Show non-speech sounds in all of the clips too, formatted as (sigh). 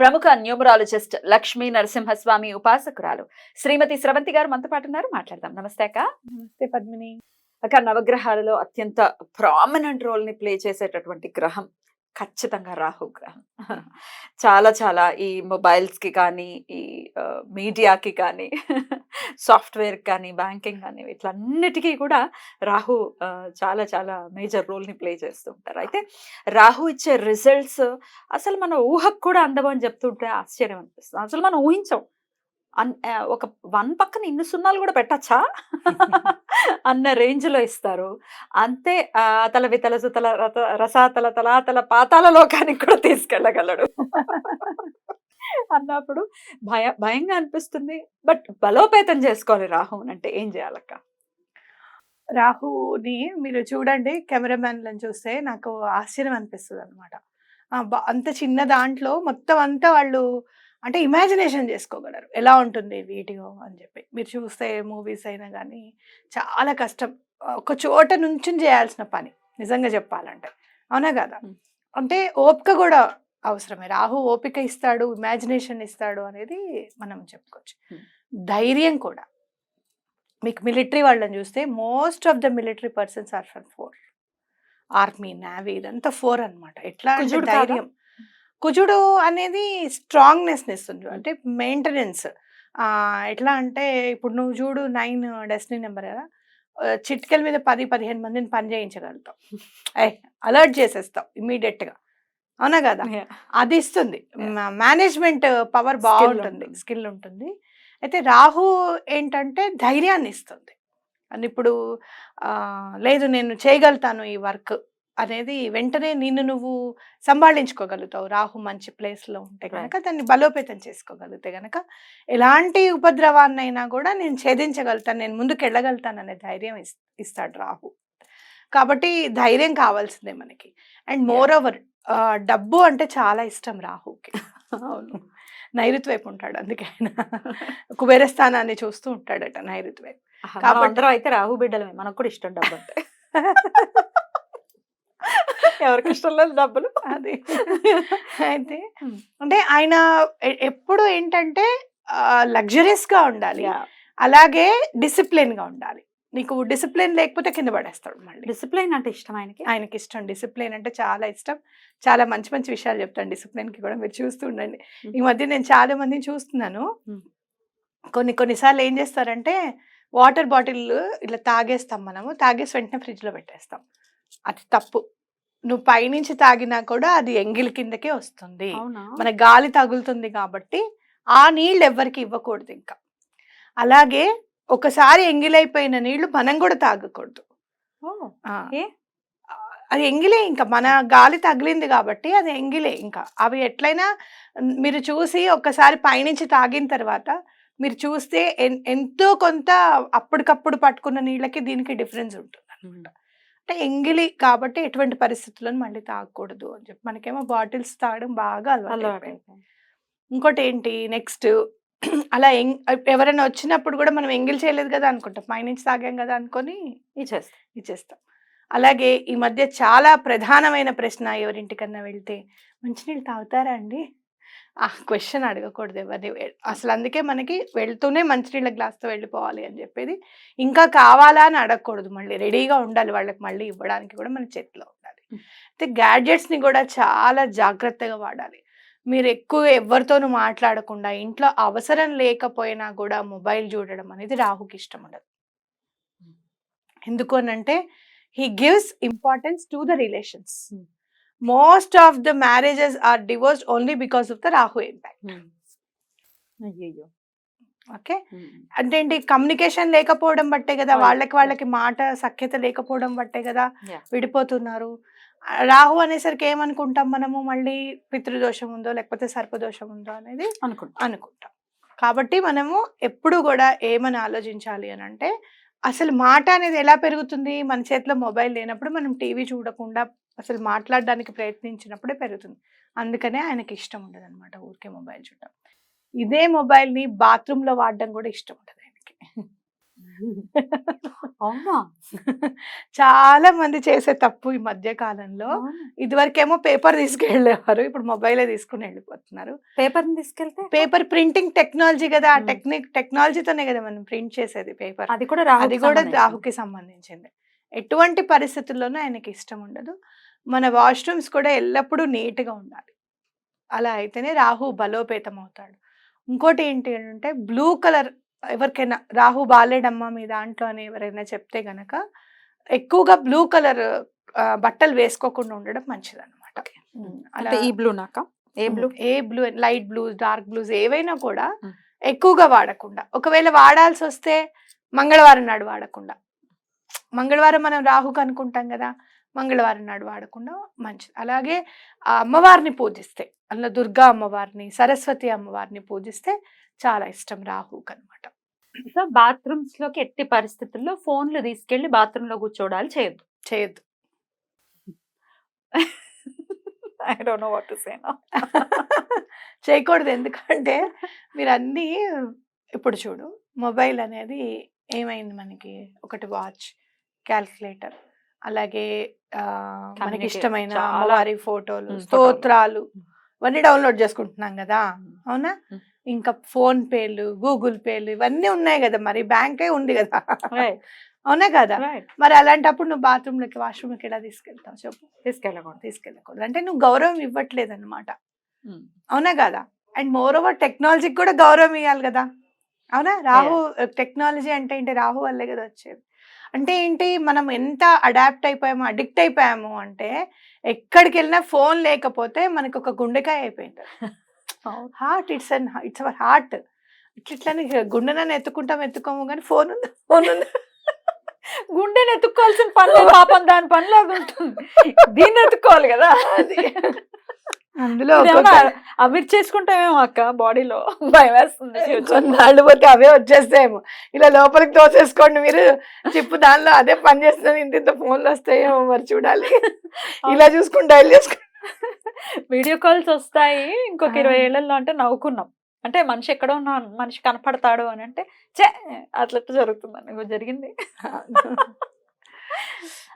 ప్రముఖ న్యూమరాలజిస్ట్ లక్ష్మీ నరసింహస్వామి ఉపాసకురాలు శ్రీమతి స్రవంతి గారు మనతో పాటు ఉన్నారు. మాట్లాడదాం. నమస్తే అక్క. నమస్తే పద్మిని. అక్క నవగ్రహాలలో అత్యంత ప్రామినెంట్ రోల్ని ప్లే చేసేటటువంటి గ్రహం ఖచ్చితంగా రాహు గ్రహం. చాలా చాలా ఈ మొబైల్స్కి కానీ ఈ మీడియాకి కానీ సాఫ్ట్వేర్ కానీ బ్యాంకింగ్ కానీ ఇట్లన్నిటికీ కూడా రాహు చాలా చాలా మేజర్ రోల్ని ప్లే చేస్తూ ఉంటారు. అయితే రాహు ఇచ్చే రిజల్ట్స్ అసలు మన ఊహకు కూడా అందమని చెప్తుంటే ఆశ్చర్యం అనిపిస్తుంది. అసలు మనం ఊహించం. అన్ ఒక వన్ పక్కన ఇన్ని సున్నాలు కూడా పెట్టచ్చా? (laughs) అన్న రేంజ్లో ఇస్తారు. అంతే అతల వితల సుతల రత రసాతల తలాతల పాతాల లోకానికి కూడా తీసుకెళ్ళగలడు. అన్నప్పుడు భయ భయంగా అనిపిస్తుంది. బట్ బలోపేతం చేసుకోవాలి రాహున్ అంటే ఏం చేయాలక్క? రాహుని మీరు చూడండి కెమెరామ్యాన్లను చూస్తే నాకు ఆశ్చర్యం అనిపిస్తుంది అనమాట అంత చిన్న దాంట్లో మొత్తం అంతా వాళ్ళు అంటే ఇమాజినేషన్ చేసుకోగలరు. ఎలా ఉంటుంది వీడియో అని చెప్పి. మీరు చూస్తే మూవీస్ అయినా కానీ చాలా కష్టం. ఒక చోట నుంచి చేయాల్సిన పని. నిజంగా చెప్పాలంటే. అవునా కదా. అంటే ఓపిక కూడా అవసరమే. రాహు ఓపిక ఇస్తాడు ఇమాజినేషన్ ఇస్తాడు అనేది మనం చెప్పుకోవచ్చు. ధైర్యం కూడా. మీకు మిలిటరీ వాళ్ళని చూస్తే most of the military persons are from force army navy ఇదంతా ఫోర్ అన్నమాట. ఎట్లా? ధైర్యం. కుజుడు అనేది స్ట్రాంగ్నెస్ ఇస్తుంది అంటే మెయింటెనెన్స్ ఎట్లా అంటే ఇప్పుడు నువ్వు చూడు నైన్ డెస్టినీ నెంబర్ కదా? చిటికెల మీద పది పదిహేను మందిని పని చేయించగలుగుతావు. (laughs) అలర్ట్ చేసేస్తావు immediate గా. అవునా కదా? అది ఇస్తుంది. మేనేజ్మెంట్ పవర్ బాగుంటుంది. స్కిల్ ఉంటుంది. అయితే రాహు ఏంటంటే ధైర్యాన్ని ఇస్తుంది. అని ఇప్పుడు లేదు నేను చేయగలుగుతాను ఈ వర్క్ అనేది వెంటనే నిన్ను నువ్వు సంభాళించుకోగలుగుతావు. రాహు మంచి place లో ఉంటే కనుక దాన్ని బలోపేతం చేసుకోగలిగితే కనుక ఎలాంటి ఉపద్రవాన్నైనా కూడా నేను ఛేదించగలుగుతాను నేను ముందుకు వెళ్ళగలుగుతాను అనే ధైర్యం ఇస్- ఇస్తాడు రాహు. కాబట్టి ధైర్యం కావాల్సిందే మనకి. అండ్ మోర్ ఓవర్ డబ్బు అంటే చాలా ఇష్టం రాహుకి. అవును. నైరుతి వైపు ఉంటాడు అందుకే ఆయన. కుబేర స్థానాన్ని చూస్తూ ఉంటాడట నైరుతి వైపు కాబట్టి- అందరం అయితే రాహు బిడ్డలమే. మనకు కూడా ఇష్టం డబ్బు అంటే. ఎవరికి ఇష్టం లేదు డబ్బులు? అది. అయితే. అంటే ఆయన ఎప్పుడు ఏంటంటే లగ్జరీస్గా ఉండాలి. అలాగే డిసిప్లిన్గా ఉండాలి. నీకు డిసిప్లిన్ లేకపోతే కింద పడేస్తాడు మళ్ళీ. డిసిప్లైన్ అంటే ఇష్టం ఆయనకి? ఆయనకి ఇష్టం. డిసిప్లిన్ అంటే చాలా ఇష్టం. చాలా మంచి మంచి విషయాలు చెప్తాను డిసిప్లిన్కి కూడా. మీరు చూస్తూ ఉండండి. ఈ మధ్య నేను చాలా మందిని చూస్తున్నాను. కొన్ని కొన్నిసార్లు ఏం చేస్తారంటే వాటర్ బాటిల్ ఇట్లా తాగేస్తాం మనము. తాగేసి వెంటనే ఫ్రిడ్జ్లో పెట్టేస్తాం. అది తప్పు. నువ్వు పైనుంచి తాగినా కూడా అది ఎంగిలి కిందకే వస్తుంది. మన గాలి తగులుతుంది కాబట్టి ఆ నీళ్ళు ఎవ్వరికి ఇవ్వకూడదు ఇంకా. అలాగే ఒకసారి ఎంగిలైపోయిన నీళ్ళు మనం కూడా తాగకూడదు. అది ఎంగిలే ఇంకా మన గాలి తగిలింది కాబట్టి అది ఎంగిలే ఇంకా. అవి ఎట్లయినా మీరు చూసి ఒక్కసారి పైనుంచి తాగిన తర్వాత మీరు చూస్తే ఎంతో కొంత అప్పటికప్పుడు పట్టుకున్న నీళ్ళకి దీనికి డిఫరెన్స్ ఉంటుంది అనమాట అంటే ఎంగిలి కాబట్టి ఎటువంటి పరిస్థితులను మళ్ళీ తాగకూడదు అని చెప్పి మనకేమో బాటిల్స్ తాగడం బాగా అలవాటు. ఇంకోటి ఏంటి నెక్స్ట్ అలా ఎం ఎవరైనా వచ్చినప్పుడు కూడా మనం ఎంగిల్ చేయలేదు కదా అనుకుంటాం. పైనుంచి తాగాం కదా అనుకొని ఇచ్చేస్తా. ఇచ్చేస్తాం. అలాగే ఈ మధ్య చాలా ప్రధానమైన ప్రశ్న ఎవరింటికన్నా వెళ్తే మంచినీళ్ళు తాగుతారా అండి? ఆ క్వశ్చన్ అడగకూడదు ఎవరిని. అసలు అందుకే మనకి వెళ్తూనే మంచినీళ్ళ గ్లాస్తో వెళ్ళిపోవాలి అని చెప్పేది. ఇంకా కావాలా అని అడగకూడదు. మళ్ళీ రెడీగా ఉండాలి. వాళ్ళకి మళ్ళీ ఇవ్వడానికి కూడా మన చేతిలో ఉండాలి. అయితే గ్యాడ్జెట్స్ని కూడా చాలా జాగ్రత్తగా వాడాలి. మీరు ఎక్కువ ఎవరితోనూ మాట్లాడకుండా ఇంట్లో అవసరం లేకపోయినా కూడా మొబైల్ చూడడం అనేది రాహుకి ఇష్టం ఉండదు ఎందుకు అని అంటే he gives importance to the relations. Most of the marriages are divorced only because of the Rahu impact. Okay? అంటే ఏంటి కమ్యూనికేషన్ లేకపోవడం బట్టే కదా. వాళ్ళకి వాళ్ళకి మాట సఖ్యత లేకపోవడం బట్టే కదా. విడిపోతున్నారు. రాహు అనేసరికి ఏమనుకుంటాం మనము? మళ్ళీ పితృదోషం ఉందో లేకపోతే సర్పదోషం ఉందో అనేది అనుకుంటా. అనుకుంటాం. కాబట్టి మనము ఎప్పుడు కూడా ఏమని ఆలోచించాలి అని అంటే అసలు మాట అనేది ఎలా పెరుగుతుంది? మన చేతిలో మొబైల్ లేనప్పుడు మనం టీవీ చూడకుండా అసలు మాట్లాడడానికి ప్రయత్నించినప్పుడే పెరుగుతుంది. అందుకనే ఆయనకి ఇష్టం ఉండదు అనమాట ఊరికే మొబైల్ చూడడం. ఇదే మొబైల్ని బాత్రూంలో వాడడం కూడా ఇష్టం ఉండదు ఆయనకి. అవునా? చాలా మంది చేసే తప్పు ఈ మధ్య కాలంలో. ఇదివరకేమో పేపర్ తీసుకెళ్ళేవారు ఇప్పుడు మొబైలే తీసుకుని వెళ్ళిపోతున్నారు. పేపర్ తీసుకెళ్తే? పేపర్ ప్రింటింగ్ టెక్నాలజీ కదా ఆ. టెక్నిక్ టెక్నాలజీతోనే కదా మనం ప్రింట్ చేసేది పేపర్. అది కూడా అది కూడా. రాహుకి సంబంధించింది. ఎటువంటి పరిస్థితుల్లోనూ ఆయనకి ఇష్టం ఉండదు. మన వాష్రూమ్స్ కూడా ఎల్లప్పుడూ నీట్గా ఉండాలి. అలా అయితేనే రాహు బలోపేతం అవుతాడు ఇంకోటి ఏంటి అంటే బ్లూ కలర్ ఎవరికైనా రాహు బాలేడమ్మా మీ దాంట్లో అని ఎవరైనా చెప్తే గనక ఎక్కువగా బ్లూ కలర్ బట్టలు వేసుకోకుండా ఉండడం మంచిది అనమాట అంటే ఈ బ్లూ నాక? ఏ బ్లూ? ఏ blue light blues dark blues ఏవైనా కూడా. ఎక్కువగా వాడకుండా. ఒకవేళ వాడాల్సి వస్తే మంగళవారం నాడు వాడకుండా. మంగళవారం మనం రాహుకు అనుకుంటాం కదా మంగళవారం నాడు వాడకుండా మంచిది. అలాగే ఆ అమ్మవారిని పూజిస్తే అలా దుర్గా అమ్మవారిని సరస్వతి అమ్మవారిని పూజిస్తే చాలా ఇష్టం రాహుకు అనమాట సో బాత్రూమ్స్లోకి ఎట్టి పరిస్థితుల్లో ఫోన్లు తీసుకెళ్ళి బాత్రూమ్లో కూర్చోడాలు చేయొద్దు. చేయొద్దు. I don't know what to say now చేయకూడదు. ఎందుకంటే మీరు అన్నీ ఇప్పుడు చూడు మొబైల్ అనేది ఏమైంది మనకి? ఒకటి వాచ్ క్యాల్కులేటర్. అలాగే మనకి ఇష్టమైన. అమ్మవారి ఫోటోలు స్తోత్రాలు ఇవన్నీ డౌన్లోడ్ చేసుకుంటున్నాం కదా? అవునా. ఇంకా ఫోన్ పేలు గూగుల్ పేలు ఇవన్నీ ఉన్నాయి కదా మరి. బ్యాంకే ఉంది కదా? అవునా కదా? మరి అలాంటప్పుడు నువ్వు బాత్రూంలోకి వాష్రూమ్కి ఎలా తీసుకెళ్తావు చెప్పు? తీసుకెళ్ళకూడదు. తీసుకెళ్ళకూడదు. అంటే నువ్వు గౌరవం ఇవ్వట్లేదు అనమాట అవునా కదా? అండ్ మోర్ ఓవర్ టెక్నాలజీకి కూడా గౌరవం ఇవ్వాలి కదా? అవునా? రాహు టెక్నాలజీ అంటే ఏంటి? రాహు వల్లే కదా వచ్చేది. అంటే ఏంటి? మనం ఎంత అడాప్ట్ అయిపోయామో అడిక్ట్ అయిపోయాము అంటే ఎక్కడికి వెళ్ళినా ఫోన్ లేకపోతే మనకు ఒక గుండెకాయ అయిపోయింది. Heart it's an it's our heart. ఇట్లా ఇట్లని గుండెనని ఎత్తుకుంటాం ఎత్తుకోము కానీ ఫోన్ ఉంది ఫోన్ ఉంది (laughs) గుండెని ఎత్తుక్కోవాల్సిన పని పాపం దాని పనిలో ఉంటుంది. (laughs) దీన్ని ఎత్తుకోవాలి కదా. అది. అందులో అవిర్ చేసుకుంటామేమో అక్క బాడీలో. భయం వేస్తుంది. కొన్నాళ్ళు పోతే అవే వచ్చేస్తాయేమో. ఇలా లోపలికి తోసేసుకోండి మీరు. చిప్పు దానిలో అదే పని చేస్తుంది. ఇంత ఇంత ఫోన్లు వస్తాయేమో మరి చూడాలి. ఇలా చూసుకుని డైల్ చేసుకుని. వీడియో కాల్స్ వస్తాయి. ఇంకొక. ఇరవై ఏళ్ళలో అంటే నవ్వుకున్నాం. అంటే మనిషి ఎక్కడో ఉన్న మనిషి కనపడతాడు అని అంటే చే అట్లా జరుగుతుంది ఇగో జరిగింది.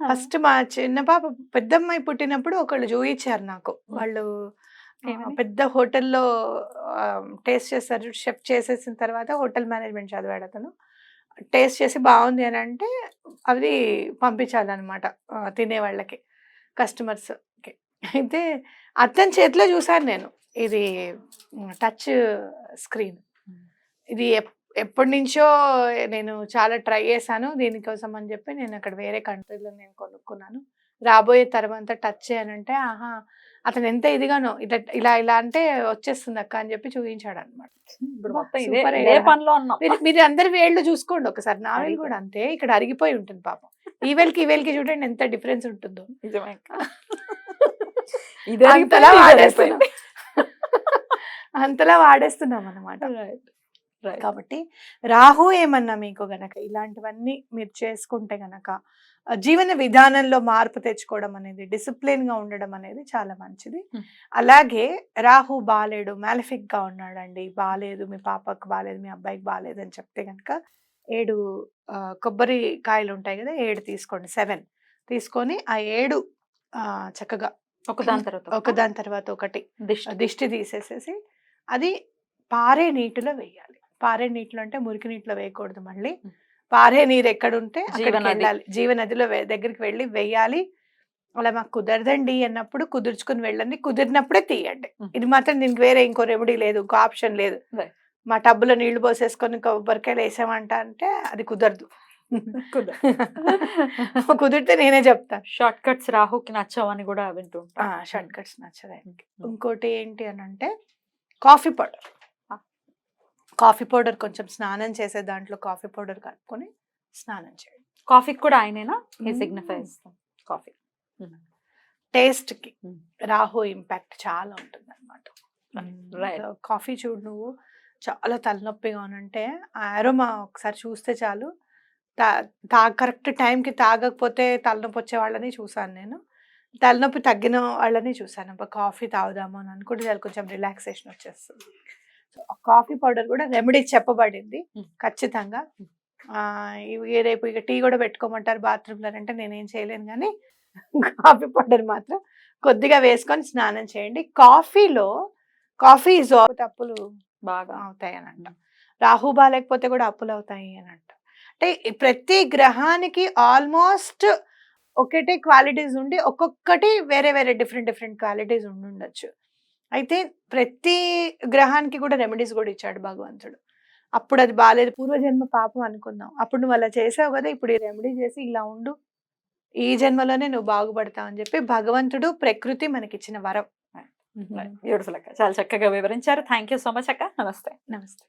ఫస్ట్ మా చిన్న పాప పెద్దమ్మాయి పుట్టినప్పుడు ఒకళ్ళు చూయించారు నాకు. వాళ్ళు? పెద్ద హోటల్లో టేస్ట్ చేస్తారు షెఫ్ చేసేసిన తర్వాత హోటల్ మేనేజ్మెంట్ చదివాడు అతను. టేస్ట్ చేసి బాగుంది అని అంటే అది పంపించాలన్నమాట తినే వాళ్ళకి కస్టమర్స్కి అయితే అతని చేతిలో చూసాను నేను ఇది టచ్ స్క్రీన్. ఇది ఎప్పటి నుంచో నేను చాలా ట్రై చేశాను దీనికోసం అని చెప్పి నేను అక్కడ వేరే కంట్రీలో నేను కొనుక్కున్నాను. రాబోయే తర్వాత టచ్ చేయనంటే ఆహా అతను ఎంత ఇదిగానో ఇలా ఇలా ఇలా అంటే వచ్చేస్తుంది అక్క అని చెప్పి చూపించాడు అనమాట మీరు అందరి వేళ్ళు చూసుకోండి ఒకసారి. నా వేలు. కూడా అంతే ఇక్కడ అరిగిపోయి ఉంటుంది పాపం. ఈ వేలకి ఈ వేలకి చూడండి ఎంత డిఫరెన్స్ ఉంటుందో. (laughs) (laughs) అంతలా వాడేస్తున్నాం. అంతలా వాడేస్తున్నాం అనమాట. కాబట్టి రాహు ఏమన్నా మీకు గనక ఇలాంటివన్నీ మీరు చేసుకుంటే గనక జీవన విధానంలో మార్పు తెచ్చుకోవడం అనేది డిసిప్లిన్గా ఉండడం అనేది చాలా మంచిది. అలాగే రాహు బాలేడు మాలిఫిక్గా ఉన్నాడండి. బాలేదు మీ పాపకు బాలేదు మీ అబ్బాయికి బాలేదు అని చెప్తే గనక ఏడు కొబ్బరి కాయలు ఉంటాయి కదా ఏడు తీసుకోండి. సెవెన్ తీసుకొని ఆ ఏడు ఆ, చక్కగా ఒక దాని తర్వాత ఒక దాని తర్వాత ఒకటి దిష్టి. దిష్టి తీసేసేసి అది పారే నీటిలో వేయాలి. పారే నీటిలో అంటే మురికి నీటిలో వేయకూడదు మళ్ళీ. పారే నీరు ఎక్కడుంటే అక్కడికి. వెళ్ళాలి జీవనదిలో దగ్గరికి వెళ్ళి వేయాలి అలా మాకు కుదరదండి అన్నప్పుడు కుదుర్చుకుని వెళ్ళండి కుదిరినప్పుడే తీయండి. ఇది మాత్రం దీనికి వేరే ఇంకో రెమెడీ లేదు ఇంకో ఆప్షన్ లేదు. మా టబ్బులో నీళ్ళు పోసేసుకొని కొబ్బరికాయలు వేసామంట అంటే అది కుదరదు (laughs) కుదిరితే నేనే చెప్తాను షార్ట్ కట్స్ రాహుకి నచ్చవని కూడా వింటుంటా షార్ట్ కట్స్ నచ్చదు ఆయనకి. ఇంకోటి ఏంటి అని అంటే కాఫీ పౌడర్. కాఫీ పౌడర్ కొంచెం స్నానం చేసే దాంట్లో కాఫీ పౌడర్ కలుపుకొని స్నానం చేయండి. కాఫీకి కూడా ఆయనేనా? Mm. Signifies coffee. టేస్ట్కి Mm. రాహు ఇంపాక్ట్ చాలా ఉంటుంది అనమాట. కాఫీ చూడు నువ్వు చాలా తలనొప్పిగా ఉనంటే ఆ అరోమా ఒకసారి చూస్తే చాలు. తా తా కరెక్ట్ టైంకి తాగకపోతే తలనొప్పి వచ్చే వాళ్ళని చూసాను నేను. తలనొప్పి తగ్గిన వాళ్ళని చూసాను కాఫీ తాగుదాము అని అనుకుంటే చాలు కొంచెం రిలాక్సేషన్ వచ్చేస్తుంది. కాఫీ పౌడర్ కూడా రెమెడీ చెప్పబడింది. ఖచ్చితంగా. ఆ, ఇవి రేపు ఇక టీ కూడా పెట్టుకోమంటారు బాత్రూంలో అంటే నేనేం చేయలేను కానీ (laughs) కాఫీ పౌడర్ మాత్రం కొద్దిగా వేసుకొని స్నానం చేయండి. కాఫీలో కాఫీ ఇస్ అప్పులు బాగా. అవుతాయి అని అంట రాహు బాగాలేకపోతే కూడా అప్పులు అవుతాయి అని అంట అంటే ప్రతి గ్రహానికి ఆల్మోస్ట్ ఒకటే క్వాలిటీస్ ఉండి ఒక్కొక్కటి వేరే వేరే డిఫరెంట్ డిఫరెంట్ క్వాలిటీస్ ఉండి ఉండొచ్చు అయితే ప్రతి గ్రహానికి కూడా రెమెడీస్ కూడా ఇచ్చాడు భగవంతుడు. అప్పుడు అది బాగాలేదు పూర్వజన్మ పాపం అనుకుందాం. అప్పుడు నువ్వు అలా చేసావు కదా ఇప్పుడు ఈ రెమెడీ చేసి ఇలా ఉండు. ఈ జన్మలోనే నువ్వు బాగుపడతావు అని చెప్పి భగవంతుడు ప్రకృతి మనకిచ్చిన వరం. బ్యూటిఫుల్ అక్క. చాలా చక్కగా వివరించారు. థ్యాంక్ యూ సో మచ్ అక్క. నమస్తే. నమస్తే.